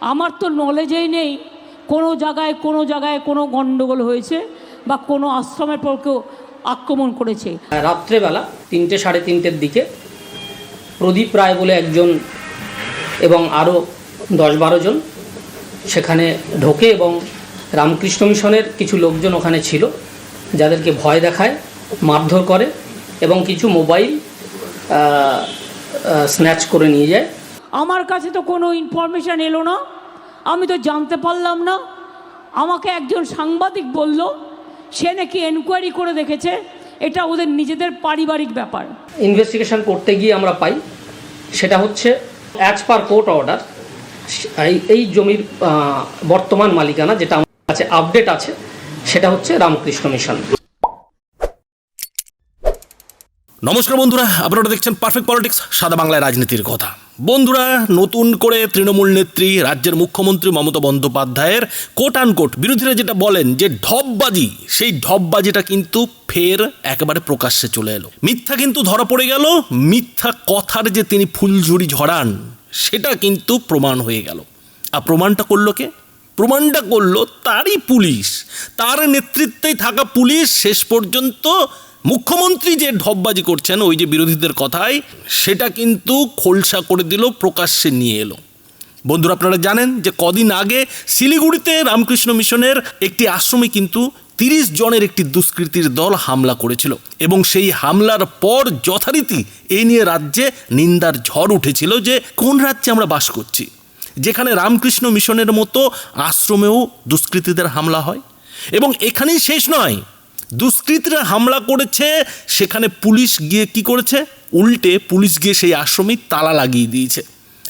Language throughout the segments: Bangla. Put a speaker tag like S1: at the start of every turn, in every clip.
S1: আমার তো নলেজেই নেই কোনো জায়গায় কোনো জায়গায় কোনো গণ্ডগোল হয়েছে বা কোনো আশ্রমের পর কেউ আক্রমণ করেছে।
S2: রাত্রেবেলা তিনটে, সাড়ে তিনটের দিকে প্রদীপ রায় বলে একজন এবং আরও দশ, বারো জন সেখানে ঢোকে এবং রামকৃষ্ণ মিশনের কিছু লোকজন ওখানে ছিল, যাদেরকে ভয় দেখায়, মারধর করে এবং কিছু মোবাইল স্ন্যাচ করে নিয়ে যায়।
S1: আমার কাছে তো কোনো ইনফরমেশান এলো না। আমি তো জানতে পারলাম না। আমাকে একজন সাংবাদিক বলল, সে নাকি এনকোয়ারি করে দেখেছে, এটা ওদের নিজেদের পারিবারিক ব্যাপার।
S2: ইনভেস্টিগেশন করতে গিয়ে আমরা পাই, সেটা হচ্ছে অ্যাজ পার কোর্ট অর্ডার এই জমির বর্তমান মালিকানা যেটা আমার কাছে আপডেট আছে, সেটা হচ্ছে রামকৃষ্ণ মিশন।
S3: নমস্কার বন্ধুরা, আপনারা দেখছেন পারফেক্ট পলিটিক্স সাদা বাংলায় রাজনীতির কথা। বন্ধুরা, নতুন করে তৃণমূল নেত্রী, রাজ্যের মুখ্যমন্ত্রী মমতা বন্দ্যোপাধ্যায়ের কোট আনকোট বিরোধীরা যেটা বলেন যে ঢপবাজি সেই ঢপবাজিটা কিন্তু ফের একেবারে প্রকাশ্যে চলে এলো। মিথ্যা কিন্তু ধরা পড়ে গেল, মিথ্যা কথার যে তিনি ফুলঝুরি ঝরান সেটা কিন্তু প্রমাণ হয়ে গেল। আর প্রমাণটা করল কে? প্রমাণটা করল তারই পুলিশ। তার নেতৃত্বেই থাকা পুলিশ শেষ পর্যন্ত মুখ্যমন্ত্রী যে ঢপবাজি করছেন, ওই যে বিরোধীদের কথায়, সেটা কিন্তু খোলসা করে দিল, প্রকাশ্যে নিয়ে এলো। বন্ধুরা, আপনারা জানেন যে কদিন আগে শিলিগুড়িতে রামকৃষ্ণ মিশনের একটি আশ্রমে কিন্তু তিরিশ জনের একটি দুষ্কৃতীর দল হামলা করেছিল এবং সেই হামলার পর যথারীতি এই নিয়ে রাজ্যে নিন্দার ঝড় উঠেছিল যে কোন রাজ্যে আমরা বাস করছি। যেখানে রামকৃষ্ণ মিশনের মতো আশ্রমেও দুষ্কৃতীদের হামলা হয় এবং এখানেই শেষ নয় দুষ্কৃতীরা হামলা করেছে, সেখানে পুলিশ গিয়ে কি করেছে? উল্টে পুলিশ গিয়ে সেই আশ্রমে তালা লাগিয়ে দিয়েছে।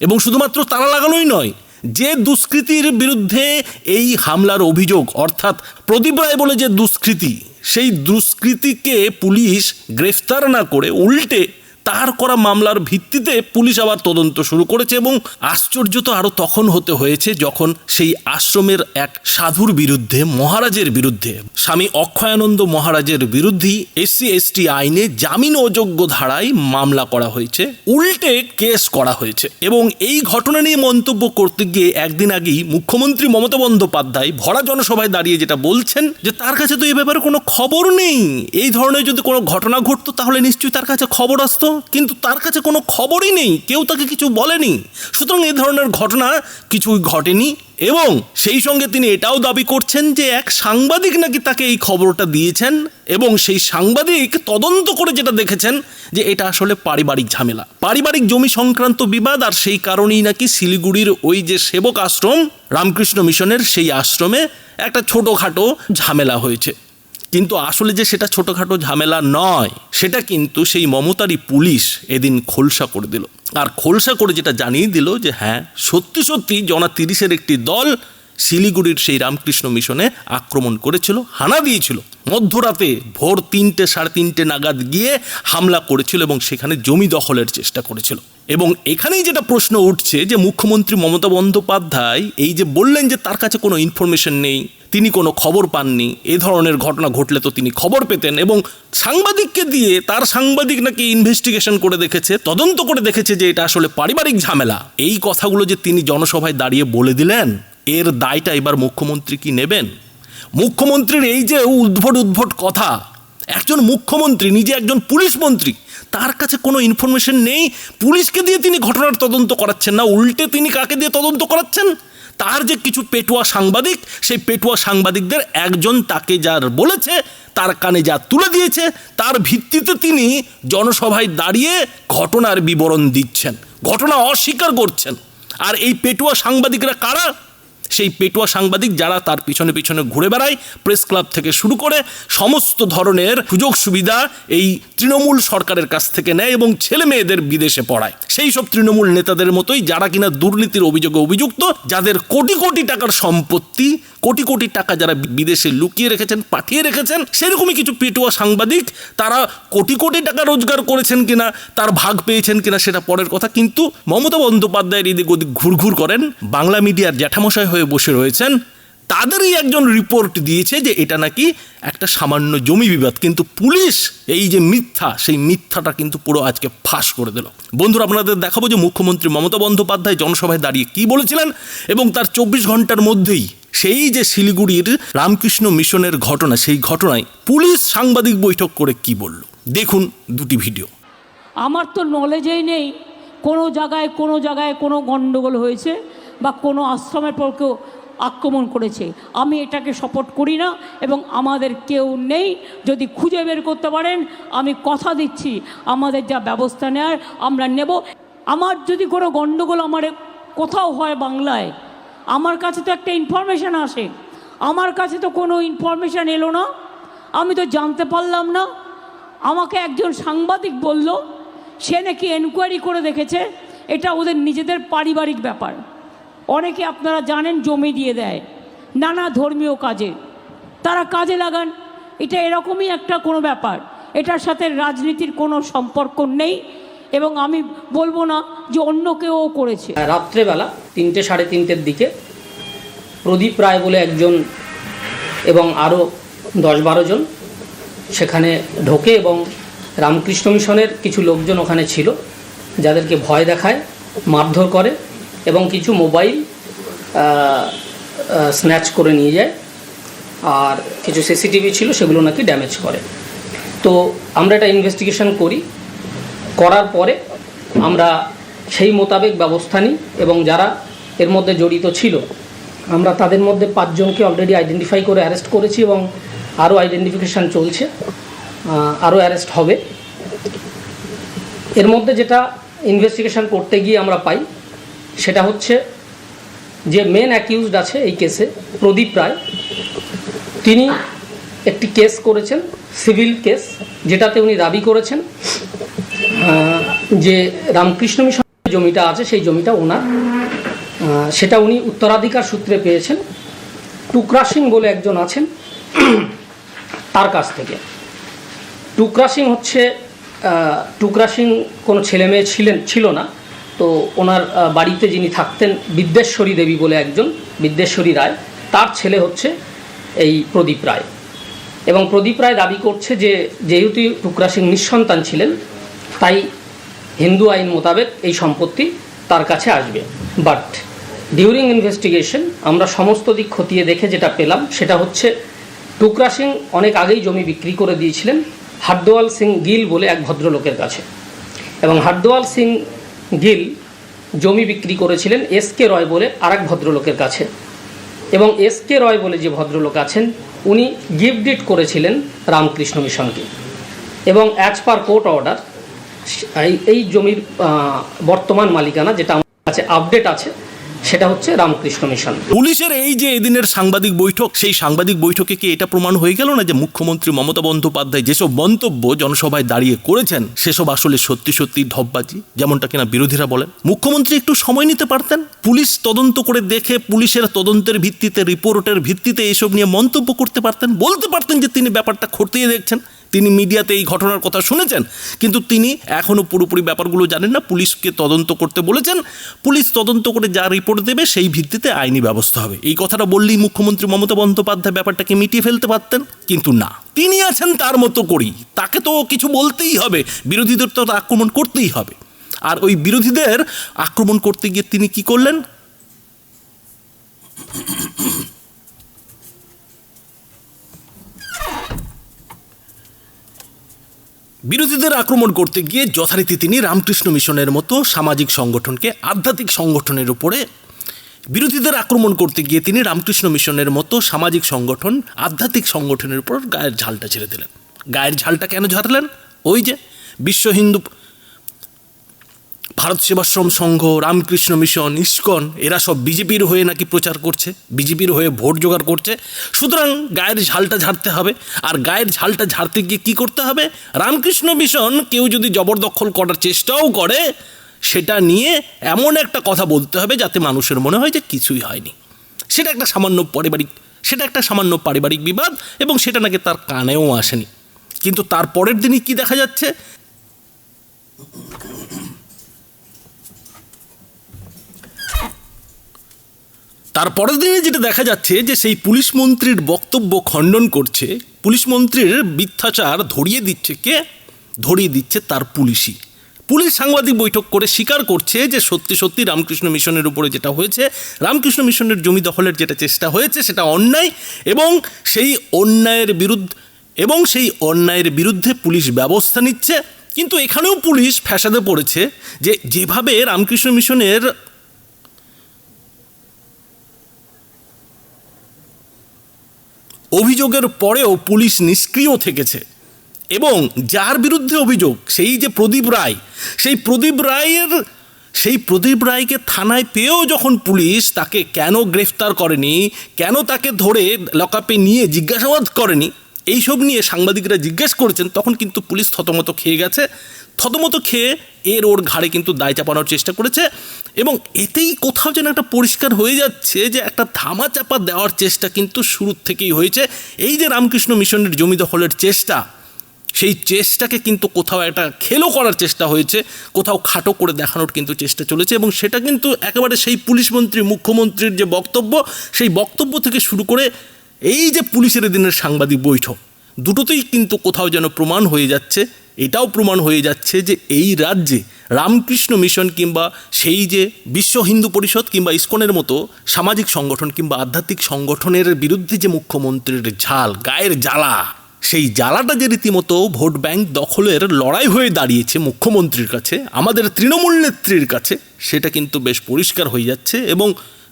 S3: এবং শুধুমাত্র তালা লাগানোই নয়, যে দুষ্কৃতির বিরুদ্ধে এই হামলার অভিযোগ, অর্থাৎ প্রদীপ রায় বলে যে দুষ্কৃতি, সেই দুষ্কৃতিকে পুলিশ গ্রেফতার না করে উল্টে তার করা মামলার ভিত্তিতে পুলিশ আবার তদন্ত শুরু করেছে এবং আশ্চর্য তো আরও তখন হতে হয়েছে যখন সেই আশ্রমের এক সাধুর বিরুদ্ধে, মহারাজের বিরুদ্ধে, স্বামী অক্ষয়ানন্দ মহারাজের বিরুদ্ধেই এসসি এসটি আইনে জামিন অযোগ্য ধারায় মামলা করা হয়েছে, উল্টে কেস করা হয়েছে এবং এই ঘটনা নিয়ে মন্তব্য করতে গিয়ে একদিন আগেই মুখ্যমন্ত্রী মমতা বন্দ্যোপাধ্যায় ভরা জনসভায় দাঁড়িয়ে যেটা বলছেন যে, তার কাছে তো এই ব্যাপারে কোনো খবর নেই। এই ধরনের যদি কোনো ঘটনা ঘটতো তাহলে নিশ্চয়ই তার কাছে খবর আসতো। কিন্তু তার কাছে কোনো খবরই নেই, কেউ তাকে কিছু বলেনি। সুতরাং এই ধরনের ঘটনা কিছুই ঘটেনি এবং সেই সঙ্গে তিনি এটাও দাবি করছেন যে এক সাংবাদিক নাকি তাকে এই খবরটা দিয়েছেন এবং সেই সাংবাদিক তদন্ত করে যেটা দেখেছেন যে এটা আসলে পারিবারিক ঝামেলা। পারিবারিক জমি সংক্রান্ত বিবাদ আর সেই কারণেই নাকি শিলিগুড়ির ওই যে সেবক আশ্রম, রামকৃষ্ণ মিশনের সেই আশ্রমে একটা ছোটোখাটো ঝামেলা হয়েছে। কিন্তু আসলে যে সেটা ছোটোখাটো ঝামেলা নয়, সেটা কিন্তু সেই মমতারই পুলিশ এদিন খোলসা করে দিল। আর খোলসা করে যেটা জানিয়ে দিল যে হ্যাঁ সত্যি সত্যি জনা তিরিশের একটি দল শিলিগুড়ির সেই রামকৃষ্ণ মিশনে আক্রমণ করেছিল, হানা দিয়েছিল। মধ্যরাতে ভোর তিনটে, সাড়ে তিনটে নাগাদ গিয়ে হামলা করেছিল এবং সেখানে জমি দখলের চেষ্টা করেছিল। এবং এখানেই যেটা প্রশ্ন উঠছে যে মুখ্যমন্ত্রী মমতা বন্দ্যোপাধ্যায় এই যে বললেন যে তার কাছে কোনো ইনফরমেশন নেই, তিনি কোনো খবর পাননি, এ ধরনের ঘটনা ঘটলে তো তিনি খবর পেতেন এবং সাংবাদিককে দিয়ে তার সাংবাদিক নাকি ইনভেস্টিগেশন করে দেখেছে, তদন্ত করে দেখেছে যে এটা আসলে পারিবারিক ঝামেলা। এই কথাগুলো যে তিনি জনসভায় দাঁড়িয়ে বলে দিলেন এর দায়টা এবার মুখ্যমন্ত্রী কি নেবেন? মুখ্যমন্ত্রীর এই যে উদ্ভট উদ্ভট কথা, একজন মুখ্যমন্ত্রী, নিজে একজন পুলিশ মন্ত্রী, তার কাছে কোনো ইনফরমেশন নেই, পুলিশকে দিয়ে তিনি ঘটনার তদন্ত করাচ্ছেন না, উল্টে তিনি কাকে দিয়ে তদন্ত করাচ্ছেন? তার যে কিছু পেটুয়া সাংবাদিক, সেই পেটুয়া সাংবাদিকদের একজন তাকে যার বলেছে, তার কানে যা তুলে দিয়েছে, তার ভিত্তিতে তিনি জনসভায় দাঁড়িয়ে ঘটনার বিবরণ দিচ্ছেন, ঘটনা অস্বীকার করছেন। আর এই পেটুয়া সাংবাদিকরা কারা? সেই পেটুয়া সাংবাদিক যারা তার পিছনে পিছনে ঘুরে বেড়ায় প্রেস ক্লাব থেকে শুরু করে সমস্ত ধরনের সুযোগ সুবিধা এই তৃণমূল সরকারের কাছ থেকে নেয় এবং ছেলে মেয়েদের বিদেশে পড়ায়। সেই সব তৃণমূল নেতাদের মতোই যারা কিনা দুর্নীতির অভিযোগে অভিযুক্ত, যাদের কোটি কোটি টাকার সম্পত্তি, কোটি কোটি টাকা যারা বিদেশে লুকিয়ে রেখেছেন, পাঠিয়ে রেখেছেন, সেরকমই কিছু পেটুয়া সাংবাদিক তারা কোটি কোটি টাকা রোজগার করেছেন কিনা, তার ভাগ পেয়েছেন কিনা সেটা পরের কথা। কিন্তু মমতা বন্দ্যোপাধ্যায়ের এদিক ওদিক ঘুরঘুর করেন। বাংলা মিডিয়ার জ্যাঠামশাই হয়ে বসে রয়েছেন, তাদেরই একজন রিপোর্ট দিয়েছে যে এটা নাকি একটা সামান্য জমি বিবাদ। কিন্তু পুলিশ এই যে মিথ্যা, সেই মিথ্যাটা কিন্তু পুরো আজকে ফাঁস করে দিল। বন্ধুরা, আপনাদের দেখাবো যে মুখ্যমন্ত্রী মমতা বন্দ্যোপাধ্যায় জনসভায় দাঁড়িয়ে কি বলেছিলেন এবং তার চব্বিশ ঘণ্টার মধ্যেই সেই যে শিলিগুড়ির রামকৃষ্ণ মিশনের ঘটনা, সেই ঘটনায় পুলিশ সাংবাদিক বৈঠক করে কি বলল? দেখুন দুটি ভিডিও।
S1: আমার তো নলেজেই নেই, কোনো জায়গায় কোনো জায়গায় কোনো গণ্ডগোল হয়েছে। বা কোনো আশ্রমের পর কেউ আক্রমণ করেছে। আমি এটাকে সাপোর্ট করি না এবং আমাদের কেউ নেই। যদি খুঁজে বের করতে পারেন, আমি কথা দিচ্ছি। আমাদের যা ব্যবস্থা নেওয়ার আমরা নেব। আমার যদি কোনো গণ্ডগোল আমার কোথাও হয় বাংলায়, আমার কাছে তো একটা ইনফরমেশান আসে। আমার কাছে তো কোনো ইনফরমেশান এলো না। আমি তো জানতে পারলাম না। আমাকে একজন সাংবাদিক বলল, সে নাকি এনকোয়ারি করে দেখেছে। এটা ওদের নিজেদের পারিবারিক ব্যাপার। অনেকে আপনারা জানেন জমি দিয়ে দেয়, নানা ধর্মীয় কাজে। তারা কাজে লাগান। এটা এরকমই একটা কোনো ব্যাপার। এটার সাথে রাজনীতির কোনো সম্পর্ক নেই এবং আমি বলব না যে অন্য কেউ করেছে।
S2: রাত্রেবেলা তিনটে সাড়ে তিনটের দিকে প্রদীপ রায় বলে একজন এবং আরও দশ বারো জন সেখানে ঢোকে এবং রামকৃষ্ণ মিশনের কিছু লোকজন ওখানে ছিল, যাদেরকে ভয় দেখায়, মারধর করে। এবং কিছু মোবাইল স্ন্যাচ করে নিয়ে যায়। আর কিছু সিসিটিভি ছিল, সেগুলো নাকি ড্যামেজ করে। তো আমরা এটা ইনভেস্টিগেশন করি। করার পরে আমরা সেই মোতাবেক ব্যবস্থা নিই এবং যারা এর মধ্যে জড়িত ছিল, আমরা তাদের মধ্যে পাঁচজনকে অলরেডি আইডেন্টিফাই করে অ্যারেস্ট করেছি এবং আরও আইডেন্টিফিকেশান চলছে আরও অ্যারেস্ট হবে। এর মধ্যে যেটা ইনভেস্টিগেশন করতে গিয়ে আমরা পাই সেটা হচ্ছে যে মেন অ্যাকিউজড আছে এই কেসে প্রদীপ রায়। তিনি একটি কেস করেছেন সিভিল কেস যেটাতে উনি দাবি করেছেন যে রামকৃষ্ণ মিশন জমিটা আছে, সেই জমিটা ওনার। সেটা উনি উত্তরাধিকার সূত্রে পেয়েছেন। টুকরা সিং বলে একজন আছেন, তার কাছ থেকে। টুকরা সিং হচ্ছে টুকরা সিং কোনো ছেলে মেয়ে ছিলেন, ছিল না। তো ওনার বাড়িতে যিনি থাকতেন বিদ্যেশ্বরী দেবী বলে একজন বিদ্যেশ্বরী রায়, তার ছেলে হচ্ছে এই প্রদীপ রায়। এবং প্রদীপ রায় দাবি করছে যে যেহেতু টুকরা সিং নিঃসন্তান ছিলেন, তাই হিন্দু আইন মোতাবেক এই সম্পত্তি তার কাছে আসবে। বাট ডিউরিং ইনভেস্টিগেশন আমরা সমস্ত দিক খতিয়ে দেখে যেটা পেলাম, সেটা হচ্ছে টুকরা সিং অনেক আগেই জমি বিক্রি করে দিয়েছিলেন হারদোয়াল সিং গিল বলে এক ভদ্রলোকের কাছে। এবং হারদোয়াল সিং গিল জমি বিক্রি করেছিলেন এস কে রয় বলে আর এক ভদ্রলোকের কাছে। এবং এস কে রয় বলে যে ভদ্রলোক আছেন, উনি গিফট ডিট করেছিলেন রামকৃষ্ণ মিশনকে। এবং অ্যাজ পার কোর্ট অর্ডার এই এই জমির বর্তমান মালিকানা যেটা আমার কাছে আপডেট আছে সেটা হচ্ছে রামকৃষ্ণ মিশন।
S3: পুলিশের এই যে এদিনের সাংবাদিক বৈঠক, সেই সাংবাদিক বৈঠকে কি এটা প্রমাণ হয়ে গেল না যে মুখ্যমন্ত্রী মমতা বন্দ্যোপাধ্যায় যেসব মন্তব্য জনসভায় দাঁড়িয়ে করেছেন, সেসব আসলে সত্যি সত্যি ঢপবাজি যেমনটা কিনা বিরোধীরা বলেন? মুখ্যমন্ত্রী একটু সময় নিতে পারতেন? পুলিশ তদন্ত করে দেখে পুলিশের তদন্তের ভিত্তিতে, রিপোর্টের ভিত্তিতে এসব নিয়ে মন্তব্য করতে পারতেন? বলতে পারতেন যে তিনি ব্যাপারটা খতিয়ে দেখছেন। তিনি মিডিয়াতে এই ঘটনার কথা শুনেছেন, কিন্তু তিনি এখনও পুরোপুরি ব্যাপারগুলো জানেন না। পুলিশকে তদন্ত করতে বলেছেন। পুলিশ তদন্ত করে যা রিপোর্ট দেবে সেই ভিত্তিতে আইনি ব্যবস্থা হবে। এই কথাটা বললেই মুখ্যমন্ত্রী মমতা বন্দ্যোপাধ্যায় ব্যাপারটাকে মিটিয়ে ফেলতে পারতেন, কিন্তু না। তিনি আছেন তার মতো করেই। তাকে তো কিছু বলতেই হবে। বিরোধীদের তো আক্রমণ করতেই হবে। আর ওই বিরোধীদের আক্রমণ করতে গিয়ে তিনি কি করলেন? বিরোধীদের আক্রমণ করতে গিয়ে যথারীতি তিনি রামকৃষ্ণ মিশনের মতো সামাজিক সংগঠনকে আধ্যাত্মিক সংগঠনের উপরে বিরোধীদের আক্রমণ করতে গিয়ে তিনি রামকৃষ্ণ মিশনের মতো সামাজিক সংগঠন, আধ্যাত্মিক সংগঠনের উপর গায়ের ঝালটা ছেড়ে দিলেন। গায়ের ঝালটা কেন ঝাড়লেন? ওই যে বিশ্ব হিন্দু ভারত সেবাশ্রম সংঘ, রামকৃষ্ণ মিশন, ইস্কন, এরা সব বিজেপির হয়ে নাকি প্রচার করছে, বিজেপির হয়ে ভোট জোগাড় করছে। সুতরাং গায়ের ঝালটা ঝাড়তে হবে। আর গায়ের ঝালটা ঝাড়তে গিয়ে কী করতে হবে? রামকৃষ্ণ মিশন কেউ যদি জবরদখল করার চেষ্টাও করে, সেটা নিয়ে এমন একটা কথা বলতে হবে যাতে মানুষের মনে হয় যে কিছুই হয়নি। সেটা একটা সামান্য পারিবারিক, সেটা একটা সামান্য পারিবারিক বিবাদ এবং সেটা নাকি তার কানেও আসেনি। কিন্তু তার পরের দিনই কি দেখা যাচ্ছে? তারপরের দিনে যেটা দেখা যাচ্ছে যে সেই পুলিশ মন্ত্রীর বক্তব্য খণ্ডন করছে, পুলিশ মন্ত্রীর মিথ্যাচার ধরিয়ে দিচ্ছে কে? ধরিয়ে দিচ্ছে তার পুলিশই। পুলিশ সাংবাদিক বৈঠক করে স্বীকার করছে যে সত্যি সত্যি রামকৃষ্ণ মিশনের উপরে যেটা হয়েছে, রামকৃষ্ণ মিশনের জমি দখলের যেটা চেষ্টা হয়েছে সেটা অন্যায় এবং সেই অন্যায়ের বিরুদ্ধে, এবং সেই অন্যায়ের বিরুদ্ধে পুলিশ ব্যবস্থা নিচ্ছে। কিন্তু এখানেও পুলিশ ফ্যাসাদে পড়েছে যে যেভাবে রামকৃষ্ণ মিশনের অভিযোগের পরেও পুলিশ নিষ্ক্রিয় থেকেছে। এবং যার বিরুদ্ধে অভিযোগ, সেই যে প্রদীপ রায়, সেই প্রদীপ রায়ের, সেই প্রদীপ রায়কে থানায় পেয়েও যখন পুলিশ তাকে কেন গ্রেফতার করেনি, কেন তাকে ধরে লকআপে নিয়ে জিজ্ঞাসাবাদ করেনি এইসব নিয়ে সাংবাদিকরা জিজ্ঞেস করেছেন, তখন কিন্তু পুলিশ থতমত খেয়ে গেছে। থতমত খেয়ে এর ওর ঘাড়ে কিন্তু দায় চাপানোর চেষ্টা করেছে এবং এতেই কোথাও যেন একটা পরিষ্কার হয়ে যাচ্ছে যে একটা ধামা চাপা দেওয়ার চেষ্টা কিন্তু শুরুর থেকেই হয়েছে। এই যে রামকৃষ্ণ মিশনের জমি দখলের চেষ্টা, সেই চেষ্টাকে কিন্তু কোথাও একটা খেলো করার চেষ্টা হয়েছে, কোথাও খাটো করে দেখানোর কিন্তু চেষ্টা চলেছে এবং সেটা কিন্তু একেবারে সেই পুলিশ মন্ত্রী, মুখ্যমন্ত্রীর যে বক্তব্য, সেই বক্তব্য থেকে শুরু করে এই যে পুলিশের দিনের সাংবাদিক বৈঠক, দুটোতেই কিন্তু কোথাও যেন প্রমাণ হয়ে যাচ্ছে, এটাও প্রমাণ হয়ে যাচ্ছে যে এই রাজ্যে রামকৃষ্ণ মিশন কিংবা সেই যে বিশ্ব হিন্দু পরিষদ কিংবা ইস্কনের মতো সামাজিক সংগঠন কিংবা আধ্যাত্মিক সংগঠনের বিরুদ্ধে যে মুখ্যমন্ত্রীর ঝাল, গায়ের জ্বালা, সেই জ্বালাটা যে রীতিমতো ভোট ব্যাংক দখলের লড়াই হয়ে দাঁড়িয়েছে মুখ্যমন্ত্রীর কাছে, আমাদের তৃণমূল নেত্রীর কাছে, সেটা কিন্তু বেশ পরিষ্কার হয়ে যাচ্ছে এবং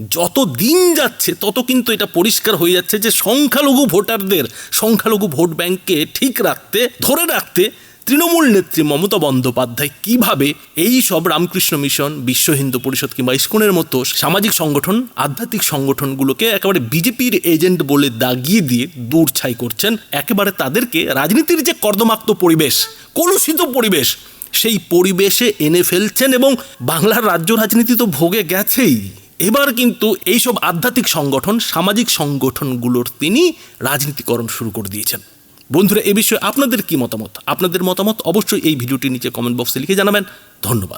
S3: যত দিন যাচ্ছে, তত কিন্তু এটা পরিষ্কার হয়ে যাচ্ছে যে সংখ্যালঘু ভোটারদের, সংখ্যালঘু ভোট ব্যাংককে ঠিক রাখতে, ধরে রাখতে তৃণমূল নেত্রী মমতা বন্দ্যোপাধ্যায় কীভাবে এই সব রামকৃষ্ণ মিশন, বিশ্ব হিন্দু পরিষদ কিংবা ইস্কনের মতো সামাজিক সংগঠন, আধ্যাত্মিক সংগঠনগুলোকে একেবারে বিজেপির এজেন্ট বলে দাগিয়ে দিয়ে দূর ছাই করছেন, একেবারে তাদেরকে রাজনীতির যে কর্দমাক্ত পরিবেশ, কলুষিত পরিবেশ, সেই পরিবেশে এনে ফেলছেন এবং বাংলার রাজ্য রাজনীতি তো ভোগে গেছেই। এবার কিন্তু এইসব আধ্যাত্মিক সংগঠন, সামাজিক সংগঠনগুলোর তিনি রাজনীতিকরণ শুরু করে দিয়েছেন। বন্ধুরা, এ বিষয়ে আপনাদের কি মতামত? আপনাদের মতামত অবশ্যই এই ভিডিওটি নিচে কমেন্ট বক্সে লিখে জানাবেন। ধন্যবাদ।